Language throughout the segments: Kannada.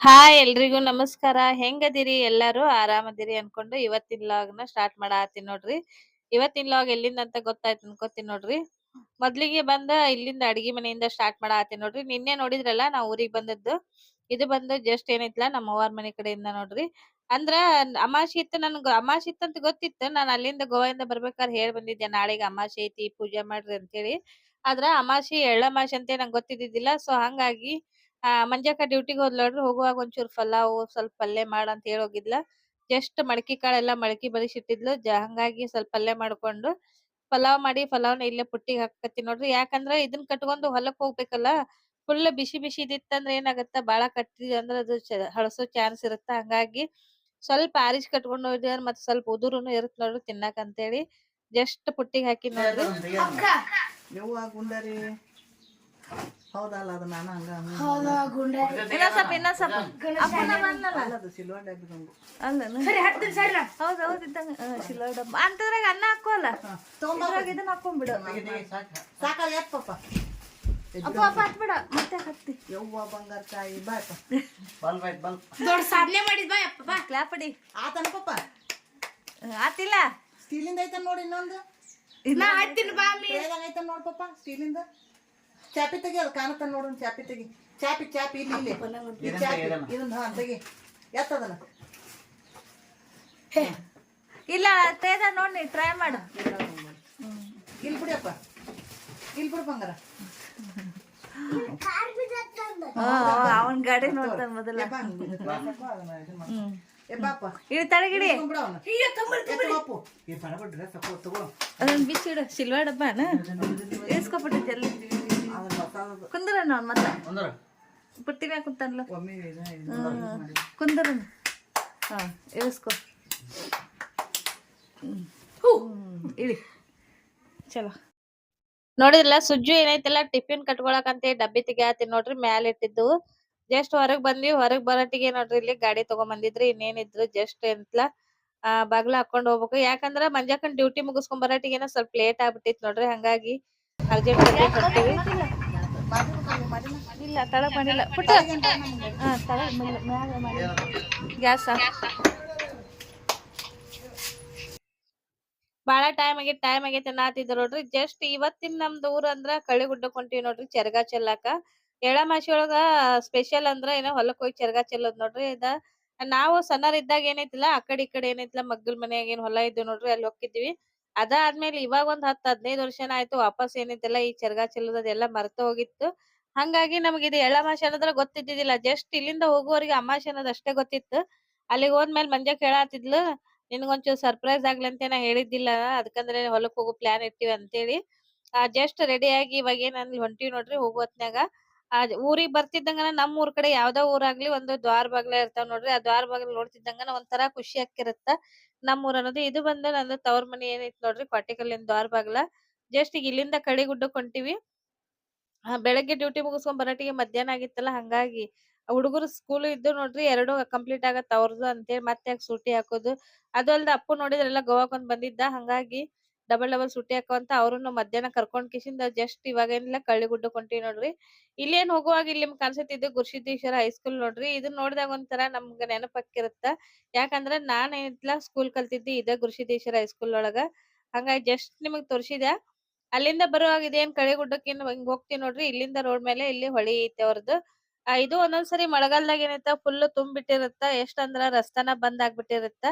ಹಾಯ್ ಎಲ್ರಿಗೂ ನಮಸ್ಕಾರ. ಹೆಂಗದಿರಿ? ಎಲ್ಲಾರು ಆರಾಮದಿರಿ ಅನ್ಕೊಂಡು ಇವತ್ತಿನ ಲಾಗ್ನ ಸ್ಟಾರ್ಟ್ ಮಾಡಾತೀನಿ ನೋಡ್ರಿ. ಇವತ್ತಿನ ಲಾಗ್ ಎಲ್ಲಿಂದ ಅಂತ ಗೊತ್ತಾಯ್ತು ಅನ್ಕೋತೀನಿ ನೋಡ್ರಿ. ಮೊದ್ಲಿಗೆ ಬಂದ ಇಲ್ಲಿಂದ ಅಡಿಗೆ ಮನೆಯಿಂದ ಸ್ಟಾರ್ಟ್ ಮಾಡಾತೀನಿ ನೋಡ್ರಿ. ನಿನ್ನೆ ನೋಡಿದ್ರಲ್ಲ ನಾವು ಊರಿಗೆ ಬಂದದ್ದು. ಇದು ಬಂದು ಜಸ್ಟ್ ಏನೈತ್ಲ ನಮ್ಮ ಅವ್ವಾರ ಮನೆ ಕಡೆಯಿಂದ ನೋಡ್ರಿ. ಅಂದ್ರ ಅಮಾಶಿ ಇತ್ತು ನನ್ಗ ಅಮಾಶಿ ಇತ್ತು ಅಂತ ಗೊತ್ತಿತ್ತು. ನಾನು ಅಲ್ಲಿಂದ ಗೋವಾದಿಂದ ಬರ್ಬೇಕಾದ್ರೆ ಹೇಳಿ ಬಂದಿದ್ದೆ. ನಾಳೆಗೆ ಅಮಾಶಿ ಐತಿ, ಪೂಜೆ ಮಾಡ್ರಿ ಅಂತೇಳಿ. ಆದ್ರ ಅಮಾಶಿ ಎಳ್ಳಮಾಶಿ ಅಂತ ನಂಗೆ ಗೊತ್ತಿದ್ದಿದ್ದಿಲ್ಲ. ಸೊ ಹಂಗಾಗಿ ಆ ಮಂಜಕ್ಕ ಡ್ಯೂಟಿಗೆ ಹೋದ್ಲಡ್ರಿ ನೋಡ್ರಿ ಹೋಗುವಾಗ ಒಂಚೂರು ಪಲಾವ್ ಸ್ವಲ್ಪ ಪಲ್ಯ ಮಾಡ ಅಂತ ಹೇಳಿ ಹೋಗಿದ್ಲ. ಜಸ್ಟ್ ಮಡಕಿ ಕಾಳೆಲ್ಲ ಮಡಕಿ ಬರಿಸಿಟ್ಟಿದ್ಲು ಜ ಹಂಗಾಗಿ ಸ್ವಲ್ಪ ಪಲ್ಯ ಮಾಡ್ಕೊಂಡು ಪಲಾವ್ ಮಾಡಿ ಪಲಾವ್ನ ಇಲ್ಲೇ ಪುಟ್ಟಿಗೆ ಹಾಕತ್ತೀನಿ ನೋಡ್ರಿ. ಯಾಕಂದ್ರ ಇದನ್ನ ಕಟ್ಕೊಂಡು ಹೊಲಕ್ ಹೋಗ್ಬೇಕಲ್ಲ ಫುಲ್ ಬಿಸಿ ಬಿಸಿ ಇದಿತ್ತಂದ್ರ ಏನಾಗತ್ತ? ಬಾಳ ಕಟ್ಟಿದ್ವಿ ಅಂದ್ರ ಅದು ಹಳಸೋ ಚಾನ್ಸ್ ಇರುತ್ತ. ಹಂಗಾಗಿ ಸ್ವಲ್ಪ ಆರಿಸಿ ಕಟ್ಕೊಂಡು ಹೋಗಿದ್ವಿ ಅಂದ್ರ ಮತ್ತ್ ಸ್ವಲ್ಪ ಉದುರುನು ಇರುತ್ತ ನೋಡ್ರಿ ತಿನ್ನಾಕ ಅಂತೇಳಿ ಜಸ್ಟ್ ಪುಟ್ಟಿಗೆ ಹಾಕಿ ನೋಡ್ರಿ. ಹೌದಲ್ಲ ಅದು ನಾನು ಹಂಗ ಇನ್ನೊಂದ್ ಸ್ವಲ್ಪ ಇನ್ನೊಂದ್ ಸ್ವಲ್ಪ. ಅಪ್ಪನ ಬಂದ್ನಲ್ಲ. ಅದು ಸಿಲ್ವರ್ ಡಬ್ಬಿ ಹೌದ್ ಹೌದ್ ಇದ್ದಂಗ ಸಿಲ್ವರ್ ಡಬ್ಬ ಅಂತದ್ರಾಗ ಅನ್ನ ಹಾಕೋಲ್ಲ ಇದ್ರಾಗ ಇದನ್ನ ಹಾಕೊಂಡ್ಬಿಡು ಸಾಕಲ್ಲ ಯಾಕೆ ಪಾಪ? ಅಪ್ಪ ಅಪ್ಪ ಹತ್ಬಿಡ. ಮತ್ತೆ ಹತ್ತಿ. ಯವ್ವ ಬಂಗಾರ ತಾಯಿ ಬಾಯಪ್ಪ ದೊಡ್ಡ ಸಾಧನೆ ಮಾಡಿದ್ ಬಾ ಕ್ಲಾಪಡಿ. ಆತನ ಪಾಪ? ಆತಿಲ್ಲ? ಸ್ಟೀಲಿಂದ ಐತನ್ ನೋಡಿ ಇನ್ನೊಂದು. ಇನ್ನ ಹತ್ತೀನಿ ಬಾ ಐತನ್ ನೋಡ್ ಪಾಪ ಸ್ಟೀಲಿಂದ. ಚಾಪಿ ತೆಗಿ ಅದು ಕಾಣತ್ತ ನೋಡೋಣ ಚಾಪಿ ತೆಗಿ. ಚಾಪಿ ಚಾಪಿ ಇಲ್ಲಿ ಇಲ್ಲಿ. ಈ ಚಾಪಿ. ಇದನ್ನ ಹಾ ತೆಗಿ. ಎತ್ತದನ ಇಲ್ಲ ತೇದ ನೋಡಿ ಟ್ರೈ ಮಾಡು. ಇಲ್ಲಿ ಬಿಡಿಯಪ್ಪ ಇಲ್ಲಿ ಬಿಡು ಬಂಗಾರ. ಅವನ್ ಗಾಡಿ ನೋಡ್ತಾನೆ ಮೊದಲ. ತಗೋ ಅದನ್ನ ಬಿಚ್ಚಿಡು ಸಿಲ್ವರ್ ಡಬ್ಬನ ಇಸ್ಕೊಬಿಟ್ಟು ಜಲ್ದಿ ಅದನ್ನ ಹೊಸದು ಕುಂದ್ರ. ಅವ್ನ್ ಮತ್ತ ಪುಟ್ಟಿ ಮ್ಯಾಗ ಕುಂತಾನಲ್ಲ ಒಮ್ಮೆ ಇದು ಇದು ಮಾಡಿ. ಕುಂದ್ರ ಹಾ ಇಳಿಸ್ಕೊ. ಹ್ಮ್. ಇಳಿ. ಚಲೋ. ನೋಡಿದ್ರಲ್ಲ ಸುಜ್ಜು ಏನೈತಿಲ್ಲ ಟಿಫಿನ್ ಕಟ್ಕೊಳಕ್ ಅಂತ ಡಬ್ಬಿ ತೆಗಿಯತಿ ನೋಡ್ರಿ ಮ್ಯಾಲ ಇಟ್ಟಿದ್ದು. ಜಸ್ಟ್ ಹೊರಗ್ ಬಂದ್ವಿ ಹೊರಗ್ ಬರಟಿಗೆ ನೋಡ್ರಿ ಇಲ್ಲಿ ಗಾಡಿ ತಗೊಂಡ್ ಬಂದಿದ್ರಿ ಇನ್ನೇನಿದ್ರು ಜಸ್ಟ್ ಎಂತ್ಲ ಆ ಬಾಗ್ಲ ಹಾಕೊಂಡ್ ಹೋಗ್ಬೇಕು. ಯಾಕಂದ್ರ ಮಂಜಾಕನ್ ಡ್ಯೂಟಿ ಮುಗಿಸ್ಕೊಂಡ್ ಬರಟಿಗೆ ಏನೋ ಸ್ವಲ್ಪ ಲೇಟ್ ಆಗ್ಬಿಟ್ಟಿತ್ ನೋಡ್ರಿ ಹಂಗಾಗಿ ಅರ್ಜೆಂಟ್ ಇಲ್ಲ ತಳಗ್ ಮಾಡಿಲ್ಲ ಪುಟ್ಟ. ಟೈಮ್ ಆಗೈತಿ ಟೈಮ್ ಆಗೈತೆ ಅನ್ನತ್ತಿದ್ರು ನೋಡ್ರಿ. ಜಸ್ಟ್ ಇವತ್ತಿನ ನಮ್ದು ಊರ್ ಅಂದ್ರ ಕಳಿಗುಡ್ಡ ಹೊಂಟಿವಿ ನೋಡ್ರಿ, ಚರಗಾ ಚೆಲ್ಲಾಕ. ಎಳಮಾಸಿ ಒಳಗ ಸ್ಪೆಷಲ್ ಅಂದ್ರ ಏನೋ ಹೊಲಕ್ ಹೋಗಿ ಚರಗ ಚೆಲ್ಲೋದ್ ನೋಡ್ರಿ. ಇದ ನಾವು ಸಣ್ಣರ್ ಇದ್ದಾಗ ಏನೈತಿಲ್ಲ, ಆ ಕಡೆ ಈ ಕಡೆ ಏನೈತಿಲ್ಲ, ಮಗ್ಗಲ್ ಮನ್ಯಾಗ ಏನ್ ಹೊಲ ಇದ್ದು ನೋಡ್ರಿ, ಅಲ್ಲಿ ಹೋಗಿದ್ವಿ ಅದಾದ್ಮೇಲೆ ಇವಾಗ ಒಂದ್ ಹತ್ತ್ ಹದಿನೈದು ವರ್ಷನ ಆಯ್ತು, ವಾಪಸ್ ಏನೈತಿಲ್ಲ, ಈ ಚರಗ ಚೆಲ್ಲೋದ್ ಅದೆಲ್ಲ ಮರ್ತ ಹೋಗಿತ್ತು. ಹಂಗಾಗಿ ನಮ್ಗೆ ಇದು ಎಳ್ಳಮಾಸಿ ಅನ್ನೋದ್ರ ಗೊತ್ತಿದ್ದಿದ್ದಿಲ್ಲ. ಜಸ್ಟ್ ಇಲ್ಲಿಂದ ಹೋಗುವವರಿಗೆ ಅಮಾಸಿ ಅನ್ನೋದು ಅಷ್ಟೇ ಗೊತ್ತಿತ್ತು. ಅಲ್ಲಿಗ್ ಹೋದ್ಮೇಲೆ ಮಂಜ ಕೇಳಾತಿದ್ಲು, ನಿನ್ಗೊಂಚೂರು ಸರ್ಪ್ರೈಸ್ ಆಗ್ಲಿ ಅಂತ ನಾ ಹೇಳಿದ್ದಿಲ್ಲ. ಅದಕ್ಕಂದ್ರೆ ಹೊಲಕ್ ಹೋಗೋ, ಪ್ಲಾನ್ ಇಟ್ಟಿವಿ ಅಂತೇಳಿ. ಆ, ಜಸ್ಟ್ ರೆಡಿ ಆಗಿ ಇವಾಗ ಏನ್ ಹೊಂಟಿವಿ ನೋಡ್ರಿ ಹೋಗೋ ಹೊತ್ನ್ಯಾಗ. ಆ, ಊರಿಗೆ ಬರ್ತಿದ್ದಂಗನ ನಮ್ಮ ಊರ್ ಕಡೆ ಯಾವ್ದೋ ಊರಾಗ್ಲಿ ಒಂದು ದ್ವಾರ ಬಾಗ್ಲ ಇರ್ತಾವ ನೋಡ್ರಿ, ಆ ದ್ವಾರ ಬಾಗ್ಲ ನೋಡ್ತಿದ್ದಂಗನ ಒಂಥರ ಖುಷಿ ಆಕಿರತ್ತ ನಮ್ಮ ಊರ್ ಅನ್ನೋದು ಇದು ಬಂದ ನಂದು ತವರ್ ಮನಿ ಏನೈತಿ ನೋಡ್ರಿ ಕ್ವಾಟಿಕಲ್ಲಿನ್ ದ್ವಾರ ಬಾಗ್ಲ. ಜಸ್ಟ್ ಈಗ ಇಲ್ಲಿಂದ ಕಡಿಗುಡ್ಡಕ್ ಹೊಂಟಿವಿ. ಆ ಬೆಳಗ್ಗೆ ಡ್ಯೂಟಿ ಮುಗಿಸ್ಕೊಂಡ್ ಬರಟಿಗೆ ಮಧ್ಯಾಹ್ನ ಆಗಿತ್ತಲ್ಲ, ಹಂಗಾಗಿ ಹುಡುಗರು ಸ್ಕೂಲ್ ಇದ್ದು ನೋಡ್ರಿ ಎರಡು ಕಂಪ್ಲೀಟ್ ಆಗತ್ತ ಅವ್ರದ್ದು ಅಂತೇಳಿ ಮತ್ತೆ ಯಾಕೆ ಸೂಟಿ ಹಾಕೋದು. ಅದು ಅಲ್ದ ಅಪ್ಪು ನೋಡಿದ್ರೆಲ್ಲ ಗೋವಾಕ್ ಒಂದ್ ಬಂದಿದ್ದ, ಹಂಗಾಗಿ ಡಬಲ್ ಡಬಲ್ ಸೂಟಿ ಹಾಕೋಂತ ಅವ್ರನ್ನು ಮಧ್ಯಾಹ್ನ ಕರ್ಕೊಂಡ್ ಕಿಶಿಂದ ಜಸ್ಟ್ ಇವಾಗ ಏನಿಲ್ಲ ಕಳ್ಳಿಗುಡ್ಡಕ್ ಹೊಂಟಿವಿ ನೋಡ್ರಿ. ಇಲ್ಲೇನ್ ಹೋಗುವಾಗ ಇಲ್ಲಿ ನಿಮ್ಗ್ ಕಾಣಿಸುತ್ತಿದ್ದು ಗುರುಸಿದ್ದೇಶ್ವರ ಹೈಸ್ಕೂಲ್ ನೋಡ್ರಿ ಇದನ್ನ ನೋಡಿದಾಗ ಒಂಥರ ನಮ್ಗೆ ನೆನಪಕ್ಕಿರುತ್ತ. ಯಾಕಂದ್ರ ನಾನ್ ಏನಿತ್ಲ ಸ್ಕೂಲ್ ಕಲ್ತಿದ್ದೆ ಇದ ಗುರುಸಿದ್ದೇಶ್ವರ ಹೈಸ್ಕೂಲ್ ಒಳಗ. ಹಂಗಾಗಿ ಜಸ್ಟ್ ನಿಮಗ್ ತೋರ್ಸಿದ್ಯಾ? ಅಲ್ಲಿಂದ ಬರುವಾಗ ಇದೇನ್ ಕಳಿಗುಡ್ಡಕ್ಕೆ ಹಿಂಗ್ ಹೋಗ್ತೀವಿ ನೋಡ್ರಿ, ಇಲ್ಲಿಂದ ರೋಡ್ ಮೇಲೆ ಇಲ್ಲಿ ಹೊಳಿ ಐತೆ ಅವ್ರದ್ದು ಇದು ಒಂದೊಂದ್ಸರಿ ಮಳೆಗಾಲದಾಗ ಏನೈತ ಫುಲ್ ತುಂಬಿಟ್ಟಿರುತ್ತ ಎಷ್ಟ್ ಅಂದ್ರ ರಸ್ತಾನ ಬಂದ್ ಆಗ್ಬಿಟ್ಟಿರುತ್ತ.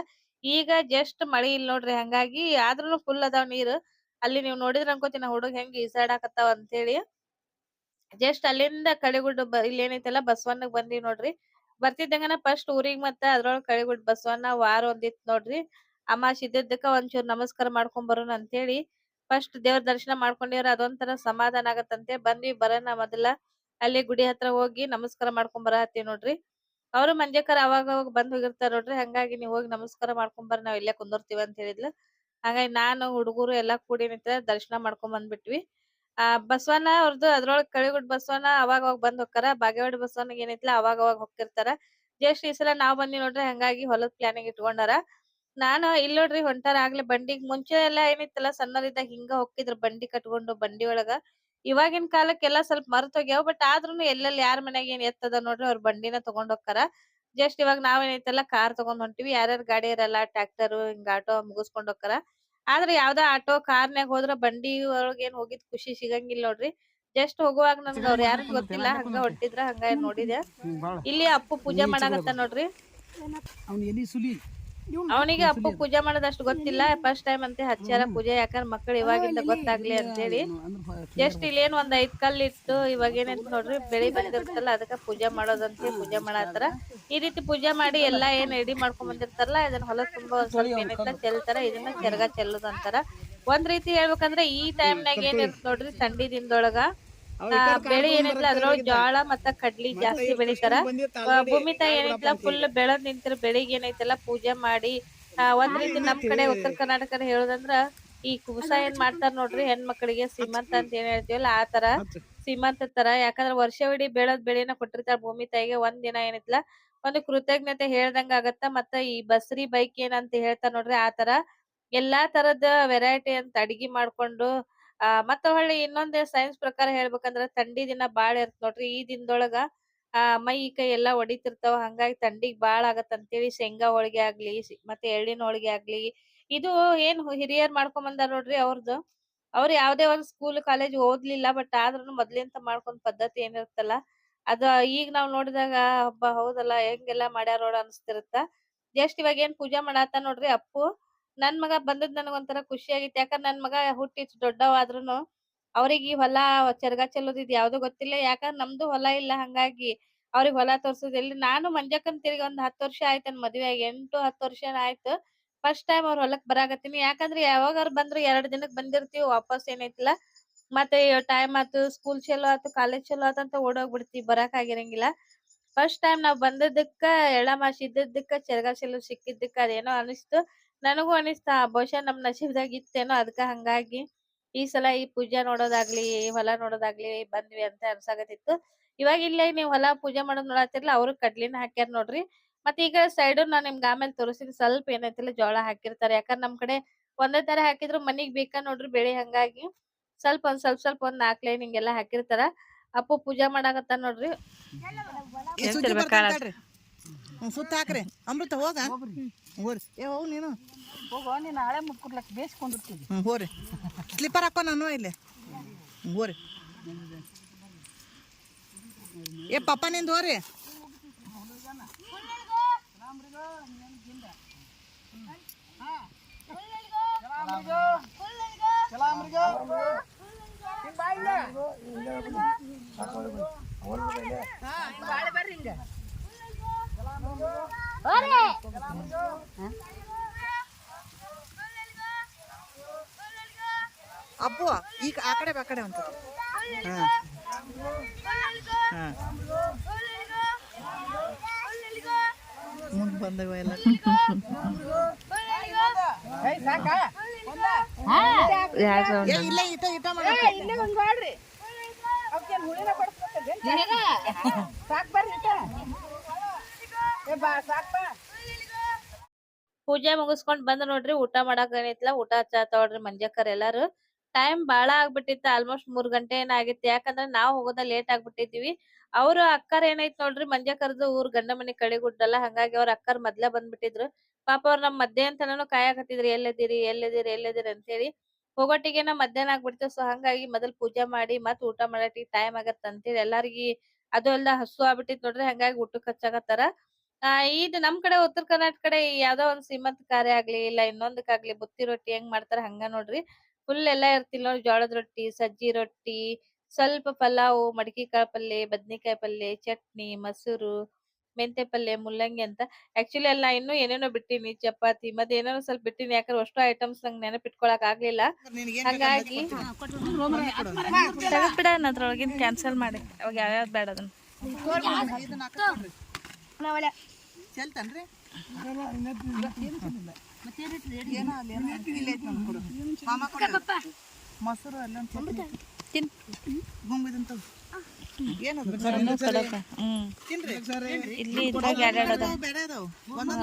ಈಗ ಜಸ್ಟ್ ಮಳಿ ಇಲ್ಲ ನೋಡ್ರಿ, ಹಂಗಾಗಿ ಆದ್ರೂನು ಫುಲ್ ಅದಾವ್ ನೀರ್. ಅಲ್ಲಿ ನೀವ್ ನೋಡಿದ್ರ ಅನ್ಕೋತೀನಿ ಹುಡುಗ ಹೆಂಗ್ ಈಸಾಡಾಕತ್ತಾವ ಅಂತೇಳಿ. ಜಸ್ಟ್ ಅಲ್ಲಿಂದ ಕಳಿಗುಡ್ಡ ಬ, ಇಲ್ಲಿ ಏನೈತಲ್ಲ, ಬಸವಣ್ಣಗ್ ಬಂದಿವಿ ನೋಡ್ರಿ. ಬರ್ತಿದ್ದಂಗನ ಫಸ್ಟ್ ಊರಿಗ್ ಮತ್ತ ಅದ್ರೊಳಗ್ ಕಳಿಗುಡ್ ಬಸವಣ್ಣ ವಾರ ಒಂದಿತ್ ನೋಡ್ರಿ. ಅಮಾಶ್ ಇದ್ದಿದ್ದಕ್ಕ ಒಂಚೂರ್ ನಮಸ್ಕಾರ ಮಾಡ್ಕೊಂಡ್ ಬರೋಣ ಅಂತೇಳಿ. ಫಸ್ಟ್ ದೇವ್ರ ದರ್ಶನ ಮಾಡ್ಕೊಂಡಿವ್ರ, ಅದೊಂಥರ ಸಮಾಧಾನ ಆಗತ್ತಂತೆ. ಬಂದ್ವಿ ಬರೋಣ ಮೊದಲ. ಅಲ್ಲಿ ಗುಡಿ ಹತ್ರ ಹೋಗಿ ನಮಸ್ಕಾರ ಮಾಡ್ಕೊಂಡ್ ಬರಹತ್ತೀವಿ ನೋಡ್ರಿ. ಅವ್ರು ಮಂಜಕ್ಕರ್ ಅವಾಗ ಅವಾಗ ಬಂದ್ ಹೋಗಿರ್ತಾರ ನೋಡ್ರಿ. ಹಂಗಾಗಿ ನೀವ್ ಹೋಗಿ ನಮಸ್ಕಾರ ಮಾಡ್ಕೊಂಡ್ ಬರ್ರಿ ನಾವ್ ಇಲ್ಲೇ ಕುಂದರ್ತೀವಿ ಅಂತ ಹೇಳಿದ್ಲು. ಹಂಗಾಗಿ ನಾನು, ಹುಡುಗರು ಎಲ್ಲಾ ಕೂಡಿ ನಿಂತ ದರ್ಶನ ಮಾಡ್ಕೊಂಡ್ ಬಂದ್ಬಿಟ್ವಿ. ಆ ಬಸವನ ಅವ್ರದ್ದು ಅದ್ರೊಳಗ್ ಕಳಿಗುಡ್ ಬಸವನ ಅವಾಗ ಅವಾಗ ಬಂದ್ ಹೋಗ್ತಾರ. ಬಾಗೇವಾಡಿ ಬಸವನಿಗೆ ಏನೈತಿಲ್ಲ ಅವಾಗ ಅವಾಗ ಹೋಗ್ತಿರ್ತಾರ. ಜಸ್ಟ್ ಈ ಸಲ ನಾವ್ ಬಂದ್ವಿ ನೋಡ್ರಿ. ಹಂಗಾಗಿ ಹೊಲದ್ ಪ್ಲಾನಿಂಗ್ ಇಟ್ಕೊಂಡಾರ. ನಾನು ಇಲ್ ನೋಡ್ರಿ ಹೊಂಟಾರ ಆಗ್ಲೇ ಬಂಡಿಗ್ ಮುಂಚೆ ಎಲ್ಲಾ ಏನಿತ್ತಲ್ಲ ಸಣ್ಣರಿದ್ದಾಗ ಹಿಂಗ ಹೊಕ್ಕಿದ್ರ ಬಂಡಿ ಕಟ್ಕೊಂಡು ಬಂಡಿ ಒಳಗ. ಇವಾಗಿನ ಕಾಲಕ್ಕೆಲ್ಲಾ ಸ್ವಲ್ಪ ಮರ್ತ್ ಹೋಗ್ಯಾವ ಬಟ್ ಆದ್ರೂನು ಎಲ್ಲೆಲ್ಲಿ ಯಾರ್ ಮನ್ಯಾಗ ಏನ್ ಎತ್ತದ ನೋಡ್ರಿ ಅವ್ರ ಬಂಡಿನ ತಗೊಂಡ್ ಹೋಗ್ತಾರ ಜಸ್ಟ್ ಇವಾಗ ನಾವೇನೈತಲ್ಲ ಕಾರ್ ತಗೊಂಡ್ ಹೊಂಟಿವಿ ಯಾರ್ಯಾರ ಗಾಡಿ ಇರಲ್ಲ ಟ್ರ್ಯಾಕ್ಟರ್ ಹಿಂಗ ಆಟೋ ಮುಗಿಸ್ಕೊಂಡ್ ಹೋಗ್ತಾರ ಆದ್ರೆ ಯಾವ್ದೋ ಆಟೋ ಕಾರ್ನ್ಯಾಗ ಹೋದ್ರ ಬಂಡಿ ಒಳಗ ಏನ್ ಹೋಗಿದ್ ಖುಷಿ ಸಿಗಂಗಿಲ್ಲ ನೋಡ್ರಿ. ಜಸ್ಟ್ ಹೋಗುವಾಗ ನಮ್ಗ ಅವ್ರ ಯಾರು ಗೊತ್ತಿಲ್ಲ ಹಂಗ ಹೊಟ್ಟಿದ್ರ ಹಂಗ ನೋಡಿದೆ. ಇಲ್ಲಿ ಅಪ್ಪು ಪೂಜೆ ಮಾಡಾಕತ್ತ ನೋಡ್ರಿ. ಅವನಿಗೆ ಅಪ್ಪ ಪೂಜೆ ಮಾಡೋದಷ್ಟು ಗೊತ್ತಿಲ್ಲ ಫಸ್ಟ್ ಟೈಮ್ ಅಂತ ಹಚ್ಚಾರ ಪೂಜೆ ಯಾಕಂದ್ರ ಮಕ್ಕಳು ಇವಾಗಿಂದ ಗೊತ್ತಾಗ್ಲಿ ಅಂತ ಹೇಳಿ ಜಸ್ಟ್ ಇಲ್ಲೇನ್ ಒಂದ್ ಐದ್ ಕಲ್ ಇಟ್ಟು ಇವಾಗ ಏನೈತ್ ನೋಡ್ರಿ ಬೆಳಿ ಬಂದಿರ್ತಲ್ಲ ಅದಕ್ಕ ಪೂಜೆ ಮಾಡೋದಂತ ಪೂಜೆ ಮಾಡತ್ತಾರ. ಈ ರೀತಿ ಪೂಜೆ ಮಾಡಿ ಎಲ್ಲಾ ಏನ್ ರೆಡಿ ಮಾಡ್ಕೊಂಡ್ ಬಂದಿರ್ತಾರಲ್ಲ ಇದನ್ನ ಹೊಲ ತುಂಬಾ ಒಂದ್ ಸ್ವಲ್ಪ ಏನೈತಲ್ಲ ಚೆಲ್ತಾರ ಇದನ್ನ ಕೆರ್ಗ ಚೆಲ್ಲೋದ್ ಅಂತಾರ ಒಂದ್ ರೀತಿ ಹೇಳ್ಬೇಕಂದ್ರ ಈ ಟೈಮ್ನಾಗ ಏನ್ ಇರ್ತ ನೋಡ್ರಿ ಥಂಡಿ ದಿನದೊಳಗ ಬೆಳೆ ಏನೈತ್ಲ ಅದ್ರೊಳಗ ಜೋಳ ಮತ್ತ ಕಡ್ಲಿ ಜಾಸ್ತಿ ಬೆಳಿತಾರ. ಭೂಮಿ ತಾಯಿ ಏನೈತಲ್ಲ ಫುಲ್ ಬೆಳದ್ ನಿಂತಿರ ಬೆಳಿಗ್ಗೆ ಏನೈತಲ್ಲ ಪೂಜೆ ಮಾಡಿ ಆ, ಒಂದ್ ರೀತಿ ನಮ್ ಕಡೆ ಉತ್ತರ ಕರ್ನಾಟಕ ಹೇಳೋದಂದ್ರ ಈ ಕುಬಸ ಏನ್ ಮಾಡ್ತಾರ ನೋಡ್ರಿ ಹೆಣ್ಮಕ್ಳಿಗೆ ಸೀಮಂತ ಅಂತ ಏನ್ ಹೇಳ್ತೀವಲ್ಲ ಆ ತರ ಸೀಮಂತ ತರ. ಯಾಕಂದ್ರ ವರ್ಷವಿಡೀ ಬೆಳದ್ ಬೆಳೆನ ಕೊಟ್ಟಿರ್ತಾರ ಭೂಮಿ ತಾಯಿಗೆ ಒಂದ್ ದಿನ ಏನೈತ್ಲ ಒಂದು ಕೃತಜ್ಞತೆ ಹೇಳ್ದಂಗ ಆಗತ್ತ. ಮತ್ತ ಈ ಬಸ್ರಿ ಬೈಕ್ ಏನಂತ ಹೇಳ್ತಾರ ನೋಡ್ರಿ ಆ ತರ ಎಲ್ಲಾ ತರದ ವೆರೈಟಿ ಅಂತ ಅಡಿಗೆ ಮಾಡ್ಕೊಂಡು ಆ, ಮತ್ತ ಹೊಳ್ಳಿ ಇನ್ನೊಂದ್ ಸೈನ್ಸ್ ಪ್ರಕಾರ ಹೇಳ್ಬೇಕಂದ್ರ ಥಂಡಿ ದಿನ ಬಾಳ ಇರ್ತ ನೋಡ್ರಿ. ಈ ದಿನದೊಳಗ, ಆ, ಮೈ, ಕೈ ಎಲ್ಲಾ ಒಡಿತಿರ್ತಾವ. ಹಂಗಾಗಿ ಥಂಡಿಗ್ ಬಾಳ ಆಗತ್ತ ಅಂತೇಳಿ ಶೇಂಗಾ ಹೋಳಿಗೆ ಆಗ್ಲಿ ಮತ್ತೆ ಎಳ್ಳಿನ ಹೋಳಿಗೆ ಆಗ್ಲಿ. ಇದು ಏನ್ ಹಿರಿಯರ್ ಮಾಡ್ಕೊಂಡ್ ಬಂದಾರ ನೋಡ್ರಿ ಅವ್ರದ್ದು ಅವ್ರ ಯಾವ್ದೇ ಒಂದ್ ಸ್ಕೂಲ್ ಕಾಲೇಜ್ ಓದ್ಲಿಲ್ಲ ಬಟ್ ಆದ್ರೂ ಮೊದ್ಲಿಂತ ಮಾಡ್ಕೊಂಡ್ ಪದ್ಧತಿ ಏನಿರ್ತಲ್ಲ ಅದ ಈಗ ನಾವ್ ನೋಡಿದಾಗ, ಹಬ್ಬ, ಹೌದಲ್ಲ, ಹೆಂಗೆಲ್ಲಾ ಮಾಡ್ಯಾರ ಅನ್ಸ್ತಿರತ್ತ. ಜಸ್ಟ್ ಇವಾಗ ಏನ್ ಪೂಜಾ ಮಾಡಾತ ನೋಡ್ರಿ ಅಪ್ಪು. ನನ್ ಮಗ ಬಂದದ್ ನನಗ್ ಒಂತರ ಖುಷಿ ಆಗಿತ್ತು. ಯಾಕಂದ್ರೆ ನನ್ ಮಗ ಹುಟ್ಟಿ ಇಷ್ಟ್ ದೊಡ್ಡವಾದ್ರುನು ಅವ್ರಿಗೆ ಹೊಲ ಚರಗ ಚೆಲ್ಲೋದ್ ಇದ್ ಯಾವ್ದು ಗೊತ್ತಿಲ್ಲ. ಯಾಕಂದ್ರ ನಮ್ದು ಹೊಲ ಇಲ್ಲ. ಹಂಗಾಗಿ ಅವ್ರಿಗೆ ಹೊಲ ತೋರ್ಸೋದ್ ಎಲ್ಲಿ ನಾನು ಮಂಜಕ್ಕನ್ ತಿರ್ಗಿ ಒಂದ್ ಹತ್ತ್ ವರ್ಷ ಆಯ್ತು ನನ್ ಮದ್ವೆ ಆಗಿ. ಎಂಟು ಹತ್ತು ವರ್ಷ ಆಯ್ತು. ಫಸ್ಟ್ ಟೈಮ್ ಅವ್ರ ಹೊಲಕ್ ಬರಾಕತ್ತೀನಿ. ಯಾಕಂದ್ರೆ ಯಾವಾಗಾರು ಬಂದ್ರು ಎರಡ್ ದಿನಕ್ ಬಂದಿರ್ತೀವಿ. ವಾಪಸ್ ಏನೈತಿಲ್ಲ ಮತ್ತೆ ಟೈಮ್ ಆತು ಸ್ಕೂಲ್ ಚಲೋ ಆತು ಕಾಲೇಜ್ ಚಲೋ ಆತು ಅಂತ ಓಡೋಗ್ಬಿಡ್ತೀವಿ. ಬರಾಕ್ ಆಗಿರಂಗಿಲ್ಲ. ಫಸ್ಟ್ ಟೈಮ್ ನಾವ್ ಬಂದದ್ದಕ್ಕ ಎಳ್ಳಮಾಸಿ ಇದ್ದದಕ್ಕ ಚರಗ ಚೆಲ್ಲೋದ್ ಸಿಕ್ಕಿದ್ದಕ್ಕ ಅದೇನೋ ಅನಿಸ್ತು. ನನಗೂ ಅನಿಸ್ತಾ, ಬಹುಶಃ ನಮ್ ನಸೀಬ್ದಾಗ ಇತ್ತೇನೋ ಅದಕ್ಕ ಹಂಗಾಗಿ ಈ ಸಲ ಈ ಪೂಜೆ ನೋಡೋದಾಗ್ಲಿ ಹೊಲ ನೋಡೋದಾಗ್ಲಿ ಬಂದ್ವಿ ಅಂತ ಅನ್ಸಾಗತ್ತಿತ್ತು ಇವಾಗ ಇಲ್ಲೇ ನೀವ್ ಹೊಲ ಪೂಜೆ ಮಾಡೋದ್ ನೋಡತ್ತಿರ್ಲ ಅವ್ರು ಕಡ್ಲಿನ ಹಾಕ್ಯಾರ ನೋಡ್ರಿ. ಮತ್ತೆ ಈಗ ಸೈಡ್ ನಾನ್ ನಿಮ್ಗ ಆಮೇಲೆ ತೋರಿಸ್ತೀನಿ, ಸ್ವಲ್ಪ ಏನೈತಿಲ್ಲ ಜೋಳ ಹಾಕಿರ್ತಾರೆ. ಯಾಕಂದ್ರೆ ನಮ್ ಕಡೆ ಒಂದೇ ತರ ಹಾಕಿದ್ರು ಮನಿಗ್ ಬೇಕಾ ನೋಡ್ರಿ ಬೆಳೆ ಹಂಗಾಗಿ ಸ್ವಲ್ಪ ಒಂದ್ ಸ್ವಲ್ಪ ಸ್ವಲ್ಪ ಒಂದ್ ನಾಲ್ಕ್ ಲೈನ್ ಹಿಂಗೆಲ್ಲಾ ಹಾಕಿರ್ತಾರ. ಅಪ್ಪು ಪೂಜಾ ಮಾಡಾಕತ್ತ ನೋಡ್ರಿ. ಸುತ್ತ ಹಾಕ್ರಿ. ಅಮೃತ ಹೋಗ? ಹೋರಿ ಏ ಹೋಗು ನೀನು. ಹೋಗೋ ನೀನು ಹಳೆ ಮುಟ್ಕೊಡ್ಲಕ್ ಬೇಯಿಸ್ಕೊಂಡಿರ್ತೀವಿ. ಹ್ಞೂ ಹೋರಿ ಸ್ಲಿಪ್ಪರ್ ಹಾಕೋ ನಾನು ಇಲ್ಲಿ. ಹೋರಿ ಏ ಪಪ್ಪ ನಿಂದ ಹೋರಿ ಅಪ್ಪು ಈಗ ಆ ಕಡೆ ಬಾ ಕಡೆ ಅಂತ ಹಾ ಹಾ ಮುಂದೆ ಬಂದವ ಎಲ್ಲ ಏ ಇಲ್ಲ ಇಟ ಇಟ ಮಾಡ ಇಲ್ಲೇ ಒಂದ್ ಮಾಡ್ರಿ ಅವಕ್ಕೇನ್ ಹುಳಿನ ಸಾಕ್ ಬರ್ರಿ ಇಟ. ಪೂಜೆ ಮುಗಿಸ್ಕೊಂಡ್ ಬಂದ್ ನೋಡ್ರಿ, ಊಟ ಮಾಡಕ್ ಏನೈತ್ಲ ಊಟ ಹಚ್ಚಾತವ್ರಿ ಮಂಜಕ್ಕರ್ ಎಲ್ಲಾರು. ಟೈಮ್ ಬಾಳ ಆಗ್ಬಿಟ್ಟಿತ್ತ ಆಲ್ಮೋಸ್ಟ್ ಮೂರ್ ಗಂಟೆ ಏನಾಗಿತ್ತು ಯಾಕಂದ್ರೆ ನಾವ್ ಹೋಗೋದ ಲೇಟ್ ಆಗ್ಬಿಟ್ಟಿದ್ವಿ ಅವ್ರ ಅಕ್ಕರ್ ಏನೈತ್ ನೋಡ್ರಿ, ಮಂಜಕ್ಕರ್ದು ಊರ್ ಗಂಡ ಮನೆ ಕಳಿಗುಡ್ಡಲ್ಲ ಹಂಗಾಗಿ ಅವ್ರ ಅಕ್ಕರ್ ಮೊದ್ಲ ಬಂದ್ಬಿಟ್ಟಿದ್ರು. ಪಾಪ ಅವ್ರ ನಮ್ ಮಧ್ಯಾಹ್ನ ಕಾಯಕತ್ತಿದ್ರಿ, ಎಲ್ಲೆದಿರಿ ಎಲ್ಲೆದಿರಿ ಎಲ್ಲೆದಿರಿ ಅಂತೇಳಿ. ಹೋಗೋಟಿಗೆನ ಮಧ್ಯಾಹ್ನ ಆಗ್ಬಿಡ್ತು ಸೊ ಹಂಗಾಗಿ ಮೊದಲ್ ಪೂಜೆ ಮಾಡಿ ಮತ್ ಊಟ ಮಾಡಟಿಗೆ ಟೈಮ್ ಆಗತ್ತ ಅಂತೇಳಿ ಎಲ್ಲಾರ್ಗಿ ಅದು ಅಲ್ದ ಹಸು ಆಗ್ಬಿಟ್ಟಿತ್ ನೋಡ್ರಿ, ಹಂಗಾಗಿ ಊಟಕ್ ಹಚ್ಚಾಕತ್ತಾರ. ಆ ಇದ್ ನಮ್ ಕಡೆ ಉತ್ತರ ಕರ್ನಾಟಕ ಕಡೆ ಯಾವ್ದೋ ಒಂದ್ ಸೀಮಂತ ಕಾರ್ಯ ಆಗ್ಲಿ ಇಲ್ಲ ಇನ್ನೊಂದಕ್ಕಾಗ್ಲಿ ಬುತ್ತಿ ರೊಟ್ಟಿ ಹೆಂಗ್ ಮಾಡ್ತಾರ ಹಂಗ ನೋಡ್ರಿ. ಫುಲ್ ಎಲ್ಲಾ ಇರ್ತಿಲ್ ನೋಡ್ರಿ ಜೋಳದ ರೊಟ್ಟಿ ಸಜ್ಜಿ ರೊಟ್ಟಿ ಸ್ವಲ್ಪ ಪಲಾವು ಮಡಕಿ ಕಾಳ್ ಪಲ್ಲೆ ಬದ್ನಿಕಾಯಿ ಪಲ್ಲೆ ಚಟ್ನಿ ಮೊಸರು ಮೆಂತೆ ಪಲ್ಲೆ ಮುಲ್ಲಂಗಿ ಅಂತ. ಆಕ್ಚುಲಿ ಅಲ್ಲ ಇನ್ನು ಏನೇನೋ ಬಿಟ್ಟಿನಿ ಚಪಾತಿ ಮತ್ತೆ ಏನೇನೋ ಸ್ವಲ್ಪ ಬಿಟ್ಟಿನಿ ಯಾಕಂದ್ರೆ ಅಷ್ಟು ಐಟಮ್ಸ್ ನಂಗೆ ನೆನಪಿಟ್ಕೊಳಕ್ ಆಗ್ಲಿಲ್ಲ. ಹಂಗಾಗಿ ಬಿಡ ಅದ್ರೊಳಗಿನ್ ಕ್ಯಾನ್ಸಲ್ ಮಾಡಿ. ಅವಾಗ ಯಾವ್ಯಾವ್ದು ಬೇಡ ಅದನ್ನ. ಚೆಲ್ತನ್ರಿ ಇಲ್ಲಿ. ಮೊಸರು ಎಲ್ಲ ಗುಂಬಿದಂತ. ಇಲ್ಲಿ ಇದ್ರಾಗ ಎರಡೆರಡು ಅದಾವ. ಬೇರೆ ಅದಾವ ಒಂದೊಂದ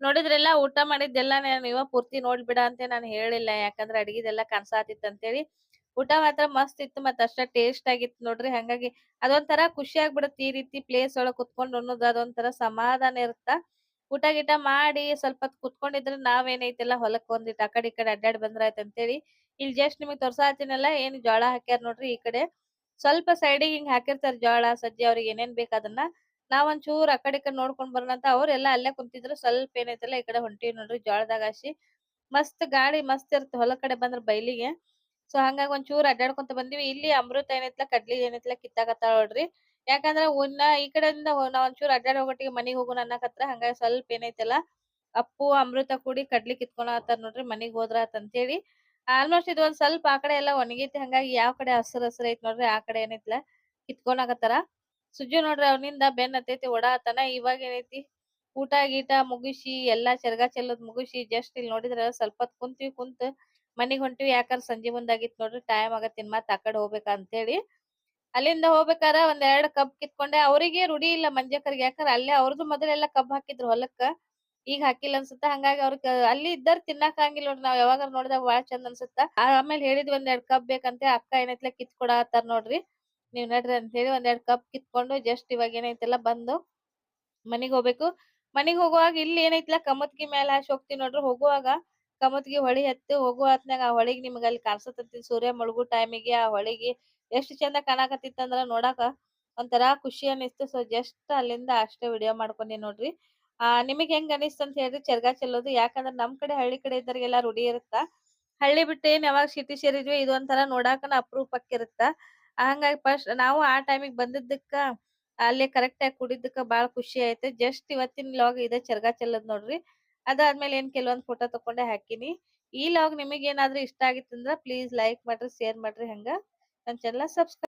ನೋಡಿದ್ರೆಲ್ಲ ಊಟ ಮಾಡಿದ್ದೆಲ್ಲ ನೀವ ಪೂರ್ತಿ ನೋಡ್ಬಿಡ ಅಂತ ನಾನು ಹೇಳಿಲ್ಲ. ಯಾಕಂದ್ರೆ ಅಡಿಗೆದೆಲ್ಲ ಕನ್ಸಾತಿತ್ತು ಅಂತೇಳಿ. ಊಟ ಮಾತ್ರ ಮಸ್ತ್ ಇತ್ತು ಮತ್ತ ಅಷ್ಟ ಟೇಸ್ಟ್ ಆಗಿತ್ತು ನೋಡ್ರಿ. ಹಂಗಾಗಿ ಅದೊಂಥರ ಖುಷಿ ಆಗ್ಬಿಡತ್ತೆ ಈ ರೀತಿ ಪ್ಲೇಸ್ ಒಳಗ್ ಕುತ್ಕೊಂಡ್ ಅನ್ನೋದು ಅದೊಂಥರ ಸಮಾಧಾನ ಇರುತ್ತ? ಊಟ ಗೀಟ ಮಾಡಿ ಸ್ವಲ್ಪ ಹೊತ್ ಕುತ್ಕೊಂಡಿದ್ರೆ ನಾವೇನೈತೆಲ್ಲ ಹೊಲಕ್ ಒಂದಿಟ್ಟು ಆ ಕಡೆ ಈ ಕಡೆ ಅಡ್ಡಾಡಿ ಬಂದ್ರಾಯ್ತು ಅಂತೇಳಿ ಇಲ್ಲಿ ಜಸ್ಟ್ ನಿಮಗ್ ತೋರ್ಸಾತಿನಲ್ಲ ಏನ್ ಜೋಳ ಹಾಕ್ಯಾರ ನೋಡ್ರಿ ಈ ಕಡೆ. ಸ್ವಲ್ಪ ಸೈಡಿಗೆ ಹಿಂಗ್ ಹಾಕಿರ್ತಾರ ಜೋಳ ಸಜ್ಜಿ ಅವ್ರಿಗೆ ಏನೇನ್ ಬೇಕು ಅದನ್ನ. ನಾವ್ ಒಂಚೂರ್ ಆ ಕಡೆ ಈ ಕಡೆ ನೋಡ್ಕೊಂಡ್ ಬರೋಣ ಅಂತ ಅವ್ರೆಲ್ಲ ಅಲ್ಲೇ ಕುಂತಿದ್ರು. ಸ್ವಲ್ಪ ಏನೈತಲ್ಲ ಈ ಕಡೆ ಹೊಂಟಿವಿ ನೋಡ್ರಿ ಜೋಳದಾಗ ಹಾಸಿ. ಮಸ್ತ್ ಗಾಳಿ, ಮಸ್ತ್ ಇರ್ತ ಹೊಲ ಕಡೆ ಬಂದ್ರ ಬೈಲಿಗೆ. ಸೊ ಹಂಗಾಗಿ ಒಂಚೂರ್ ಅಡ್ಡಾಡ್ಕೊಂತ ಬಂದಿವಿ. ಇಲ್ಲಿ ಅಮೃತ ಏನೈತ್ಲ ಕಡ್ಲಿ ಏನೈತ್ಲ ಕಿತ್ತಾಕತ್ತಾಳ ನೋಡ್ರಿ. ಯಾಕಂದ್ರ ಉನ್ನ ಈ ಕಡೆಯಿಂದ ನಾವ್ ಒಂಚೂರ್ ಅಡ್ಡಾಡ್ ಹೋಗೋಟಿಗೆ ಮನಿಗ್ ಹೋಗೋಣ ಅನ್ನಕತ್ರ. ಹಂಗಾಗಿ ಸ್ವಲ್ಪ ಏನೈತಲ್ಲ, ಅಪ್ಪು, ಅಮೃತ ಕೂಡಿ ಕಡ್ಲಿ ಕಿತ್ಕೊಳತ್ತಾರ ನೋಡ್ರಿ ಮನಿಗ್ ಹೋದ್ರ ಅಂತೇಳಿ. ಆಲ್ಮೋಸ್ಟ್ ಇದು ಒಂದ್ ಸ್ವಲ್ಪ ಆ ಕಡೆ ಎಲ್ಲ ಒಣಗೈತಿ ಹಂಗಾಗಿ ಯಾವ ಕಡೆ ಹಸ್ರ್ ಹಸ್ರ್ ಐತಿ ನೋಡ್ರಿ ಆ ಕಡೆ ಏನೈತ್ಲ ಕಿತ್ಕೊಳಕತ್ತಾರ ಸುಜ್ಜು ನೋಡ್ರಿ ಅವನಿಂದ ಬೆನ್ ಹತ್ತೈತಿ ಓಡಾತನ ಇವಾಗ ಏನೈತಿ? ಊಟ ಗೀಟ ಮುಗಿಸಿ, ಎಲ್ಲಾ ಚರಗ ಚೆಲ್ಲೋದ್ ಮುಗಿಸಿ ಜಸ್ಟ್ ಇಲ್ಲಿ ನೋಡಿದ್ರ ಸ್ವಲ್ಪ ಹೊತ್ ಕುಂತೀವಿ ಕುಂತ ಮನಿಗ್ ಹೊಂಟಿವಿ. ಯಾಕಂದ್ರ ಸಂಜೆ ಮುಂದಾಗಿತ್ ನೋಡ್ರಿ ಟೈಮ್ ಆಗತ್ತಿನ್ ಮತ್ತೆ ಆ ಕಡೆ ಹೋಗ್ಬೇಕ ಅಂತೇಳಿ ಅಲ್ಲಿಂದ ಹೋಗ್ಬೇಕಾರ ಒಂದ್ ಎರಡ್ ಕಬ್ ಕಿತ್ಕೊಂಡೆ. ಅವ್ರಿಗೆ ರೂಢಿ ಇಲ್ಲ ಮಂಜಕ್ಕರಿಗೆ ಯಾಕಂದ್ರ ಅಲ್ಲೇ ಅವ್ರದ್ದು ಮೊದಲೆಲ್ಲ ಕಬ್ ಹಾಕಿದ್ರು ಹೊಲಕ್ಕ. ಈಗ ಹಾಕಿಲ್ಲ ಅನ್ಸುತ್ತ. ಹಂಗಾಗಿ ಅವ್ರ ಅಲ್ಲಿ ಇದ್ದಾರ ತಿನ್ನಾಕ ಆಗಂಗಿಲ್ಲ ನೋಡ್ರಿ ನಾವ್. ಯಾವಾಗ ನೋಡಿದಾಗ ಬಾಳ ಚಂದ ಅನ್ಸುತ್ತ. ಆಮೇಲೆ ಹೇಳಿದ್ವಿ ಒಂದ್ ಎರಡ್ ಕಬ್ ಬೇಕಂತ. ಅಕ್ಕ ಏನೈತ್ಲ ಕಿತ್ ನೋಡ್ರಿ. ನೀವ್ ನಡ್ರಿ ಅಂತ ಹೇಳಿ ಒಂದೆರಡು ಕಪ್ ಕಿತ್ಕೊಂಡು ಜಸ್ಟ್ ಇವಾಗ ಏನೈತಲ್ಲ ಬಂದು ಮನಿಗ್ ಹೋಗ್ಬೇಕು. ಮನಿಗ್ ಹೋಗುವಾಗ ಇಲ್ಲಿ ಏನೈತಿಲ್ಲ ಕಮತ್ಗಿ ಮೇಲೆ ಹಾಸಿ ಹೋಗ್ತಿವಿ ನೋಡ್ರಿ. ಹೋಗುವಾಗ ಕಮತ್ಗಿ ಹೊಳಿ ಹತ್ತಿ ಹೋಗುವ ಹೊತ್ನ್ಯಾಗ ಆ ಹೊಳಿಗ್ ನಿಮ್ಗ ಅಲ್ಲಿ ಕಾಣ್ಸತೈತಿ ಸೂರ್ಯ ಮುಳುಗು ಟೈಮಿಗೆ ಆ ಹೊಳಿಗೆ ಎಷ್ಟ್ ಚಂದ ಕಾಣಾಕತ್ತಿತ್ತಂದ್ರ ನೋಡಾಕ ಒಂಥರಾ ಖುಷಿ ಅನಿಸ್ತು ಸೊ ಜಸ್ಟ್ ಅಲ್ಲಿಂದ ಅಷ್ಟೇ ವಿಡಿಯೋ ಮಾಡ್ಕೊಂಡಿ ನೋಡ್ರಿ. ಆ, ನಿಮಗ್ ಹೆಂಗ್ ಅನಿಸ್ತು ಅಂತ ಹೇಳ್ರಿ. ಚರ್ಗಾ ಚೆಲ್ಲೋದು. ಯಾಕಂದ್ರ ನಮ್ ಕಡೆ ಹಳ್ಳಿ ಕಡೆ ಇದ್ದವ್ರಿಗೆಲ್ಲ ರೂಢಿ ಇರುತ್ತ? ಹಳ್ಳಿ ಬಿಟ್ಟು ಏನ್ ಯಾವಾಗ ಸಿಟಿ ಸೇರಿದ್ವಿ ಇದು ಒಂಥರ ನೋಡಾಕನ ಅಪರೂಪಕ್ಕಿರುತ್ತ? ಹಂಗಾಗಿ ಫಸ್ಟ್ ನಾವು ಆ ಟೈಮಿಗೆ ಬಂದಿದ್ದಕ್ಕ, ಅಲ್ಲಿ ಕರೆಕ್ಟ್ ಆಗಿ ಕುಡಿದಕ್ಕ ಬಾಳ ಖುಷಿ ಆಯ್ತು. ಜಸ್ಟ್ ಇವತ್ತಿನ ಲಾಗ್ ಇದ, ಚರ್ಗಾ ಚೆಲ್ಲದ್ ನೋಡ್ರಿ. ಅದಾದ್ಮೇಲೆ ಏನ್ ಕೆಲವೊಂದ್ ಫೋಟೋ ತಕೊಂಡೆ ಹಾಕಿನಿ. ಈ ಲಾಗ್ ನಿಮಗ್ ಏನಾದ್ರೂ ಇಷ್ಟ ಆಗಿತ್ತಂದ್ರ ಪ್ಲೀಸ್ ಲೈಕ್ ಮಾಡ್ರಿ ಶೇರ್ ಮಾಡ್ರಿ ಹಂಗ. ನನ್ನ ಚಾನಲ್ ಸಬ್ಸ್ಕ್ರೈಬ್